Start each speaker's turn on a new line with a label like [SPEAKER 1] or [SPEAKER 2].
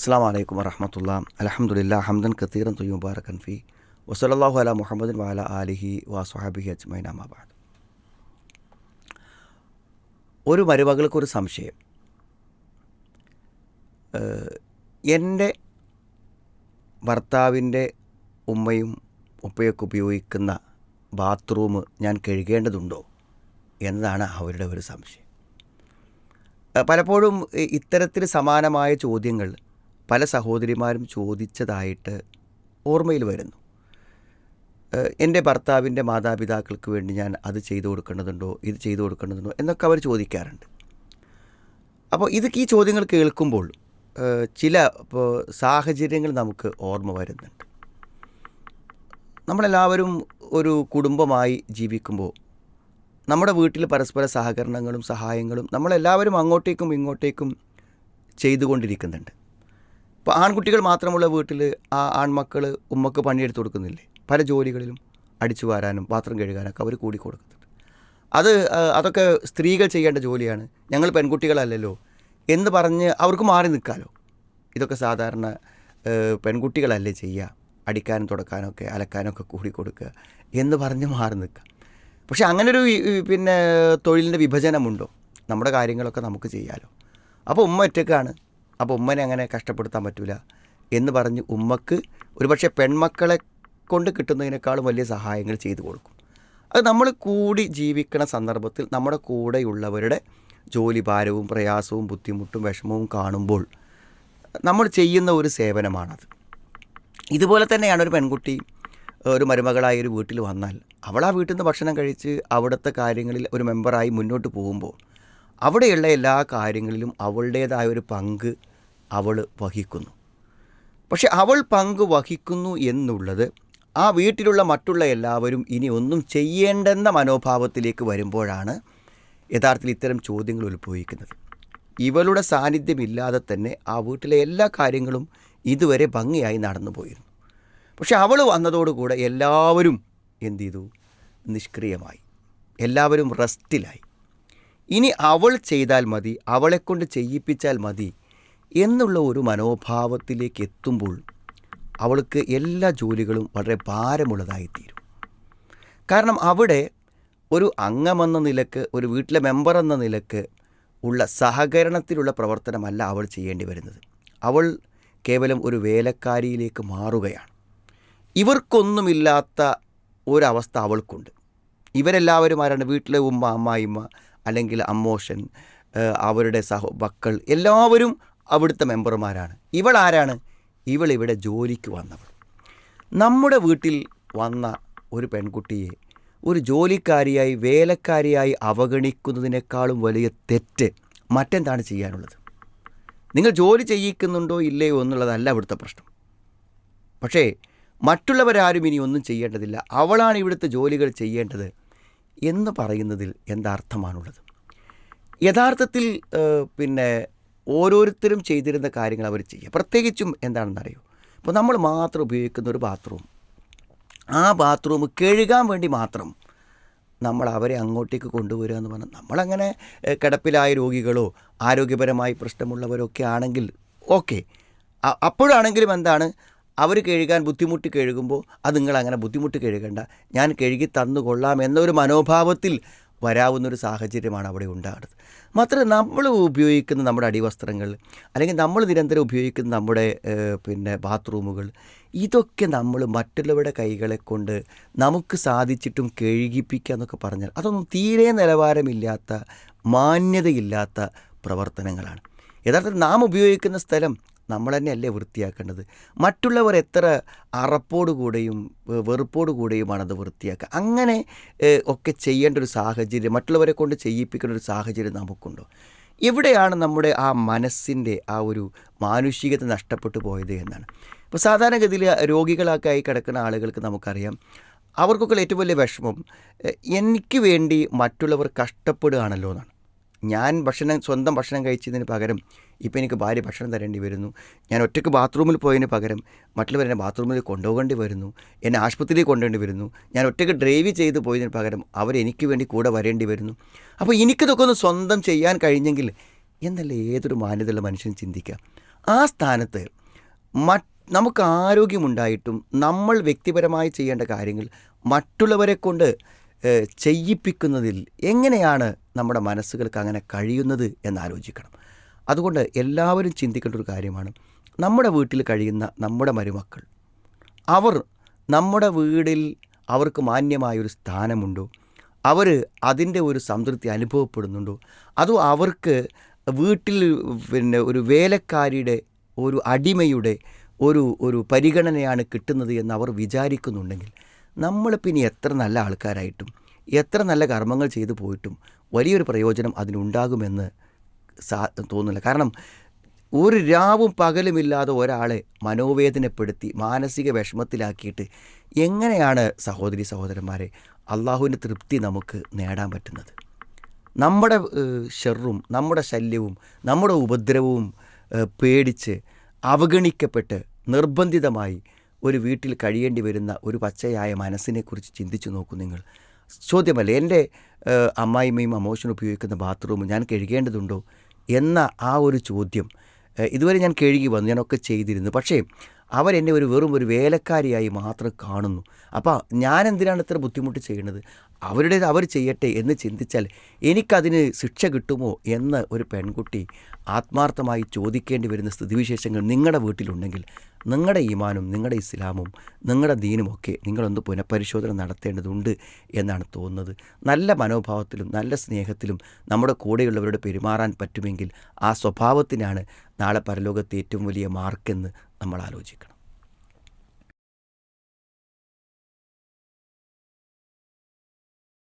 [SPEAKER 1] അസ്സാം വലൈക്കും വറഹമത്തുള്ള. അലഹമുല്ല ഹംദൻ കത്തീറൻ തൊയ്യും മുബാറക്കൻ ഫി. വസലല്ലാഹു അല മുഹമ്മദ് വാല അലിഹി വാസുഹാബിഹി അജ്മൈൻ അമാബാദ് ഒരു മരുമകൾക്കൊരു സംശയം. എന്റെ ഭർത്താവിന്റെ ഉമ്മയും ഉപ്പയൊക്കെ ഉപയോഗിക്കുന്ന ബാത്റൂം ഞാൻ കഴുകേണ്ടതുണ്ടോ എന്നതാണ് അവരുടെ ഒരു സംശയം. പലപ്പോഴും ഇത്തരത്തിൽ സമാനമായ ചോദ്യങ്ങൾ പല സഹോദരിമാരും ചോദിച്ചതായിട്ട് ഓർമ്മയിൽ വരുന്നു. എന്റെ ഭർത്താവിന്റെ മാതാപിതാക്കൾക്ക് വേണ്ടി ഞാൻ അത് ചെയ്തു കൊടുക്കേണ്ടതുണ്ടോ ഇത് ചെയ്തു കൊടുക്കേണ്ടതുണ്ടോ എന്നൊക്കെ അവർ ചോദിക്കാറുണ്ട്. അപ്പോൾ ഇതൊക്കെ ഈ ചോദ്യങ്ങൾ കേൾക്കുമ്പോൾ ചില ഇപ്പോൾ സാഹചര്യങ്ങൾ നമുക്ക് ഓർമ്മ വരുന്നുണ്ട്. നമ്മളെല്ലാവരും ഒരു കുടുംബമായി ജീവിക്കുമ്പോൾ നമ്മുടെ വീട്ടിൽ പരസ്പര സഹകരണങ്ങളും സഹായങ്ങളും നമ്മളെല്ലാവരും അങ്ങോട്ടേക്കും ഇങ്ങോട്ടേക്കും ചെയ്തുകൊണ്ടിരിക്കുന്നുണ്ട്. ഇപ്പോൾ ആൺകുട്ടികൾ മാത്രമുള്ള വീട്ടിൽ ആ ആൺമക്കൾ ഉമ്മക്ക് പണിയെടുത്ത് കൊടുക്കുന്നില്ലേ? പല ജോലികളിലും അടിച്ചു വാരാനും പാത്രം കഴുകാനൊക്കെ അവർ കൂടി കൊടുക്കുന്നുണ്ട്. അത് അതൊക്കെ സ്ത്രീകൾ ചെയ്യേണ്ട ജോലിയാണ്. ഞങ്ങൾ പെൺകുട്ടികളല്ലല്ലോ. എന്ന് പറഞ്ഞ് അവർക്ക് മാറി നിൽക്കാമല്ലോ ഇതൊക്കെ സാധാരണ പെൺകുട്ടികളല്ലേ ചെയ്യുക അടിക്കാനും തുടക്കാനൊക്കെ അലക്കാനൊക്കെ കൂടി കൊടുക്കുക എന്ന് പറഞ്ഞ് മാറി നിൽക്കുക പക്ഷെ അങ്ങനൊരു പിന്നെ തൊഴിലിന്റെ വിഭജനമുണ്ടോ? നമ്മുടെ കാര്യങ്ങളൊക്കെ നമുക്ക് ചെയ്യാമല്ലോ അപ്പോൾ ഉമ്മ ഒറ്റക്കാണ് അപ്പോൾ ഉമ്മനെ അങ്ങനെ കഷ്ടപ്പെടുത്താൻ പറ്റില്ല എന്ന് പറഞ്ഞ് ഉമ്മക്ക് ഒരുപക്ഷെ പെൺമക്കളെ കൊണ്ട് കിട്ടുന്നതിനേക്കാളും വലിയ സഹായങ്ങൾ ചെയ്തു കൊടുക്കും. അത് നമ്മൾ കൂടി ജീവിക്കുന്ന സന്ദർഭത്തിൽ നമ്മുടെ കൂടെയുള്ളവരുടെ ജോലി ഭാരവും പ്രയാസവും ബുദ്ധിമുട്ടും വിഷമവും കാണുമ്പോൾ നമ്മൾ ചെയ്യുന്ന ഒരു സേവനമാണത്. ഇതുപോലെ തന്നെയാണ് ഒരു പെൺകുട്ടി ഒരു മരുമകളായ ഒരു വീട്ടിൽ വന്നാൽ അവൾ ആ വീട്ടിൽ നിന്ന് ഭക്ഷണം കഴിച്ച് അവിടുത്തെ കാര്യങ്ങളിൽ ഒരു മെമ്പറായി മുന്നോട്ട് പോകുമ്പോൾ അവിടെയുള്ള എല്ലാ കാര്യങ്ങളിലും അവളുടേതായ ഒരു പങ്ക് അവൾ വഹിക്കുന്നു. പക്ഷെ അവൾ പങ്ക് വഹിക്കുന്നു എന്നുള്ളത് ആ വീട്ടിലുള്ള മറ്റുള്ള എല്ലാവരും ഇനി ഒന്നും ചെയ്യേണ്ടെന്ന മനോഭാവത്തിലേക്ക് വരുമ്പോഴാണ് യഥാർത്ഥത്തിൽ ഇത്തരം ചോദ്യങ്ങൾ ഉത്ഭവിക്കുന്നത്. ഇവളുടെ സാന്നിധ്യമില്ലാതെ തന്നെ ആ വീട്ടിലെ എല്ലാ കാര്യങ്ങളും ഇതുവരെ ഭംഗിയായി നടന്നു പോയിരുന്നു. പക്ഷെ അവൾ വന്നതോടുകൂടെ എല്ലാവരും എന്ത് ചെയ്തു? നിഷ്ക്രിയമായി. എല്ലാവരും റെസ്റ്റിലായി. ഇനി അവൾ ചെയ്താൽ മതി അവളെക്കൊണ്ട് ചെയ്യിപ്പിച്ചാൽ മതി എന്നുള്ള ഒരു മനോഭാവത്തിലേക്ക് എത്തുമ്പോൾ അവൾക്ക് എല്ലാ ജോലികളും വളരെ ഭാരമുള്ളതായിത്തീരും. കാരണം അവിടെ ഒരു അംഗമെന്ന നിലയ്ക്ക് ഒരു വീട്ടിലെ മെമ്പർ എന്ന നിലയ്ക്ക് ഉള്ള സഹകരണത്തിലുള്ള പ്രവർത്തനമല്ല അവൾ ചെയ്യേണ്ടി വരുന്നത്. അവൾ കേവലം ഒരു വേലക്കാരിയിലേക്ക് മാറുകയാണ്. ഇവർക്കൊന്നുമില്ലാത്ത ഒരവസ്ഥ അവൾക്കുണ്ട്. ഇവരെല്ലാവരും ആരാണ്? വീട്ടിലെ ഉമ്മ അമ്മായിമ്മ അല്ലെങ്കിൽ അമ്മോഷൻ അവരുടെ സഹോ മക്കൾ എല്ലാവരും അവിടുത്തെ മെമ്പർമാരാണ്. ഇവൾ ആരാണ് ഇവൾ ഇവിടെ ജോലിക്ക് വന്നവൾ. നമ്മുടെ വീട്ടിൽ വന്ന ഒരു പെൺകുട്ടിയെ ഒരു ജോലിക്കാരിയായി വേലക്കാരിയായി അവഗണിക്കുന്നതിനേക്കാളും വലിയ തെറ്റ് മറ്റെന്താണ് ചെയ്യാനുള്ളത്? നിങ്ങൾ ജോലി ചെയ്യിക്കുന്നുണ്ടോ ഇല്ലയോ എന്നുള്ളതല്ല ഇവിടുത്തെ പ്രശ്നം. പക്ഷേ മറ്റുള്ളവരാരും ഇനി ഒന്നും ചെയ്യേണ്ടതില്ല. അവളാണ് ഇവിടുത്തെ ജോലികൾ ചെയ്യേണ്ടത് എന്ന് പറയുന്നതിൽ എന്താർത്ഥമാണുള്ളത്? യഥാർത്ഥത്തിൽ പിന്നെ ഓരോരുത്തരും ചെയ്തിരുന്ന കാര്യങ്ങൾ അവർ ചെയ്യുക. പ്രത്യേകിച്ചും എന്താണെന്നറിയോ? ഇപ്പോൾ നമ്മൾ മാത്രം ഉപയോഗിക്കുന്ന ഒരു ബാത്റൂം ആ ബാത്റൂം കഴുകാൻ വേണ്ടി മാത്രം നമ്മൾ അവരെ അങ്ങോട്ടേക്ക് കൊണ്ടുവരിക എന്ന് പറഞ്ഞാൽ നമ്മളങ്ങനെ കിടപ്പിലായ രോഗികളോ ആരോഗ്യപരമായി പ്രശ്നമുള്ളവരൊക്കെ ആണെങ്കിൽ ഓക്കെ. അപ്പോഴാണെങ്കിലും എന്താണ്? അവർ കഴുകാൻ ബുദ്ധിമുട്ടി കഴുകുമ്പോൾ അത് നിങ്ങളങ്ങനെ ബുദ്ധിമുട്ടി കഴുകണ്ട. ഞാൻ കഴുകി തന്നു കൊള്ളാം എന്നൊരു മനോഭാവത്തിൽ വരാവുന്നൊരു സാഹചര്യമാണ് അവിടെ ഉണ്ടാകുന്നത്. മാത്രമല്ല നമ്മൾ ഉപയോഗിക്കുന്ന നമ്മുടെ അടിവസ്ത്രങ്ങൾ അല്ലെങ്കിൽ നമ്മൾ നിരന്തരം ഉപയോഗിക്കുന്ന നമ്മുടെ പിന്നെ ബാത്റൂമുകൾ ഇതൊക്കെ നമ്മൾ മറ്റുള്ളവരുടെ കൈകളെ കൊണ്ട് നമുക്ക് സാധിച്ചിട്ടും കഴുകിപ്പിക്കുക എന്നൊക്കെ പറഞ്ഞാൽ അതൊന്നും തീരെ നിലവാരമില്ലാത്ത മാന്യതയില്ലാത്ത പ്രവർത്തനങ്ങളാണ്. യഥാർത്ഥത്തിൽ നാം ഉപയോഗിക്കുന്ന സ്ഥലം നമ്മൾ തന്നെയല്ലേ വൃത്തിയാക്കേണ്ടത്? മറ്റുള്ളവർ എത്ര അറപ്പോടുകൂടെയും വെറുപ്പോടു വെറുപ്പോടുകൂടെയുമാണ് അത് വൃത്തിയാക്കുക അങ്ങനെ ഒക്കെ ചെയ്യേണ്ട ഒരു സാഹചര്യം മറ്റുള്ളവരെ കൊണ്ട് ചെയ്യിപ്പിക്കേണ്ട ഒരു സാഹചര്യം നമുക്കുണ്ടോ? എവിടെയാണ് നമ്മുടെ ആ മനസ്സിന്റെ ആ ഒരു മാനുഷികത നഷ്ടപ്പെട്ടു പോയത് എന്നാണ്. ഇപ്പോൾ സാധാരണഗതിയിൽ രോഗികളൊക്കെ ആയി കിടക്കുന്ന ആളുകൾക്ക് നമുക്കറിയാം അവർക്കൊക്കെ ഏറ്റവും വലിയ വിഷമം എനിക്ക് വേണ്ടി മറ്റുള്ളവർ കഷ്ടപ്പെടുകയാണല്ലോ എന്നാണ്. ഞാൻ ഭക്ഷണം സ്വന്തം ഭക്ഷണം കഴിച്ചതിന് പകരം ഇപ്പം എനിക്ക് ഭാര്യ ഭക്ഷണം തരേണ്ടി വരുന്നു. ഞാൻ ഒറ്റയ്ക്ക് ബാത്റൂമിൽ പോയതിന് പകരം മറ്റുള്ളവർ എന്നെ ബാത്റൂമിൽ കൊണ്ടുപോകേണ്ടി വരുന്നു. എന്നെ ആശുപത്രിയിൽ കൊണ്ടുപോകേണ്ടി വരുന്നു. ഞാൻ ഒറ്റയ്ക്ക് ഡ്രൈവ് ചെയ്ത് പോയതിന് പകരം അവർ എനിക്ക് വേണ്ടി കൂടെ വരേണ്ടി വരുന്നു. അപ്പോൾ എനിക്കിതൊക്കെ ഒന്ന് സ്വന്തം ചെയ്യാൻ കഴിഞ്ഞെങ്കിൽ എന്നല്ല ഏതൊരു മാന്യതയുള്ള മനുഷ്യനും ചിന്തിക്കുക? ആ സ്ഥാനത്ത് മറ്റ് നമുക്ക് ആരോഗ്യമുണ്ടായിട്ടും നമ്മൾ വ്യക്തിപരമായി ചെയ്യേണ്ട കാര്യങ്ങൾ മറ്റുള്ളവരെ കൊണ്ട് ചെയ്യിപ്പിക്കുന്നതിൽ എങ്ങനെയാണ് നമ്മുടെ മനസ്സുകൾക്ക് അങ്ങനെ കഴിയുന്നത് എന്നാലോചിക്കണം. അതുകൊണ്ട് എല്ലാവരും ചിന്തിക്കേണ്ട ഒരു കാര്യമാണ്. നമ്മുടെ വീട്ടിൽ കഴിയുന്ന നമ്മുടെ മരുമക്കൾ അവർ നമ്മുടെ വീടിൽ അവർക്ക് മാന്യമായൊരു സ്ഥാനമുണ്ടോ? അവർ അതിന്റെ ഒരു സംതൃപ്തി അനുഭവപ്പെടുന്നുണ്ടോ? അതോ അവർക്ക് വീട്ടിൽ പിന്നെ ഒരു വേലക്കാരിയുടെ ഒരു അടിമയുടെ ഒരു ഒരു പരിഗണനയാണ് കിട്ടുന്നത് എന്ന് അവർ വിചാരിക്കുന്നുണ്ടെങ്കിൽ നമ്മൾ പിന്നെ എത്ര നല്ല ആൾക്കാരായിട്ടും എത്ര നല്ല കർമ്മങ്ങൾ ചെയ്തു പോയിട്ടും വലിയൊരു പ്രയോജനം അതിനുണ്ടാകുമെന്ന് സാ തോന്നുന്നില്ല. കാരണം ഒരു രാവും പകലുമില്ലാതെ ഒരാളെ മനോവേദനപ്പെടുത്തി മാനസിക വിഷമത്തിലാക്കിയിട്ട് എങ്ങനെയാണ് സഹോദരി സഹോദരന്മാരെ അള്ളാഹുവിന്റെ തൃപ്തി നമുക്ക് നേടാൻ പറ്റുന്നത്? നമ്മുടെ ഷെറും നമ്മുടെ ശല്യവും നമ്മുടെ ഉപദ്രവവും പേടിച്ച് അവഗണിക്കപ്പെട്ട് നിർബന്ധിതമായി ഒരു വീട്ടിൽ കഴിയേണ്ടി വരുന്ന ഒരു പച്ചയായ മനസ്സിനെക്കുറിച്ച് ചിന്തിച്ചു നോക്കൂ നിങ്ങൾ. ചോദ്യമല്ലേ എന്റെ അമ്മായിമ്മയും അമോഷനും ഉപയോഗിക്കുന്ന ബാത്റൂം ഞാൻ കഴുകേണ്ടതുണ്ടോ എന്ന ആ ഒരു ചോദ്യം ഇതുവരെ ഞാൻ കഴുകി വന്നു ഞാനൊക്കെ ചെയ്തിരുന്നു. പക്ഷേ അവരെന്നെ ഒരു വെറും ഒരു വേലക്കാരിയായി മാത്രം കാണുന്നു. അപ്പോൾ ഞാൻ എന്തിനാണ് ഇത്ര ബുദ്ധിമുട്ട് ചെയ്യുന്നത് അവരുടേത് അവർ ചെയ്യട്ടെ എന്ന് ചിന്തിച്ചാൽ എനിക്കതിന് ശിക്ഷ കിട്ടുമോ എന്ന് ഒരു പെൺകുട്ടി ആത്മാർത്ഥമായി ചോദിക്കേണ്ടി വരുന്ന സ്ഥിതിവിശേഷങ്ങൾ നിങ്ങളുടെ വീട്ടിലുണ്ടെങ്കിൽ നിങ്ങളുടെ ഈമാനും നിങ്ങളുടെ ഇസ്ലാമും നിങ്ങളുടെ ദീനുമൊക്കെ നിങ്ങളൊന്ന് പുനഃപരിശോധന നടത്തേണ്ടതുണ്ട് എന്നാണ് തോന്നുന്നത്. നല്ല മനോഭാവത്തിലും നല്ല സ്നേഹത്തിലും നമ്മുടെ കൂടെയുള്ളവരോട് പെരുമാറാൻ പറ്റുമെങ്കിൽ ആ സ്വഭാവത്തിനാണ് നാളെ പരലോകത്ത് ഏറ്റവും വലിയ മാർക്കെന്ന് നമ്മൾ ആലോചിക്കണം.